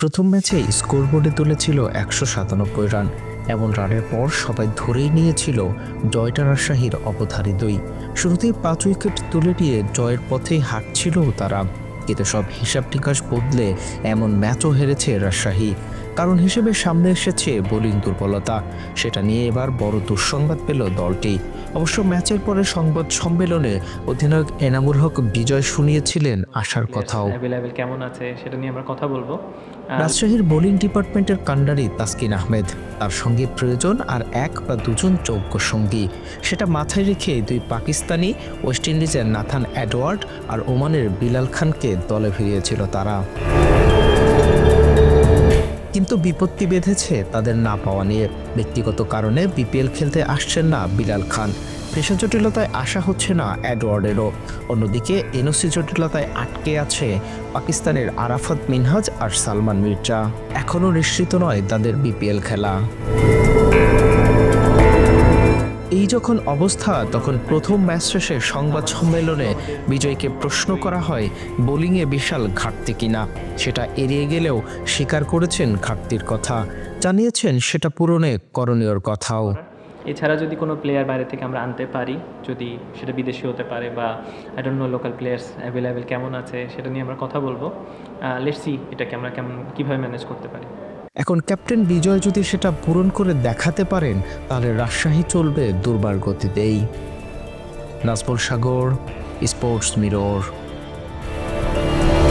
প্রথম ম্যাচে স্কোরবোর্ডে তুলেছিল একশো সাতানব্বই রান। এমন রানের পর সবাই ধরেই নিয়েছিল জয়টা রাজশাহীর অবধারিতই শুরুতেই পাঁচ উইকেট তুলে দিয়ে জয়ের পথেই হাঁটছিল তারা। কিন্তু সব হিসাব নিকাশ বদলে এমন ম্যাচও হেরেছে রাজশাহী। কারণ হিসেবে সামনে এসেছে বোলিং দুর্বলতা। সেটা নিয়ে এবার বড় দুঃসংবাদ পেল দলটি। অবশ্য ম্যাচের পরে সংবাদ সম্মেলনে অধিনায়ক এনামুল হক বিজয় শুনিয়েছিলেন আশার কথাও। কেমন আছে সেটা নিয়ে আমরা কথা বলব। রাজশাহীর বোলিং ডিপার্টমেন্টের কান্ডারি তাসকিন আহমেদ। তার সঙ্গে প্রয়োজন আর এক বা দুজন যোগ্য সঙ্গী। সেটা মাথায় রেখে দুই পাকিস্তানি ওয়েস্ট ইন্ডিজের নাথান অ্যাডওয়ার্ড আর ওমানের বিলাল খানকে দলে ফিরিয়েছিল তারা। কিন্তু বিপত্তি বেঁধেছে তাদের না পাওয়া নিয়ে। ব্যক্তিগত কারণে বিপিএল খেলতে আসছেন না বিলাল খান। পেশা জটিলতায় আসা হচ্ছে না অ্যাডওয়ার্ডেরও অন্যদিকে এনওসি জটিলতায় আটকে আছে পাকিস্তানের আরাফাত মিনহাজ আর সালমান মির্জা। এখনও নিশ্চিত নয় তাদের বিপিএল খেলা। যখন অবস্থা, তখন প্রথম ম্যাচ শেষে সংবাদ সম্মেলনে বিজয়কে প্রশ্ন করা হয়, বোলিংয়ে বিশাল ঘাটতি কিনা? সেটা এড়িয়ে গেলেও স্বীকার করেছেন ঘাটতির কথা। জানিয়েছেন সেটা পূরণে করণীয়র কথাও। এছাড়া যদি কোনো প্লেয়ার বাইরে থেকে আমরা আনতে পারি, যদি সেটা বিদেশি হতে পারে বা I don't know local players available কেমন আছে, সেটা নিয়ে আমরা কথা বলব। লেটস এটাকে আমরা কেমন, কীভাবে ম্যানেজ করতে পারি। এখন ক্যাপ্টেন বিজয় যদি সেটা পূরণ করে দেখাতে পারেন, তাহলে রাজশাহী চলবে দুর্বার গতিতেই। নাজবুল সাগর, স্পোর্টস মিরর।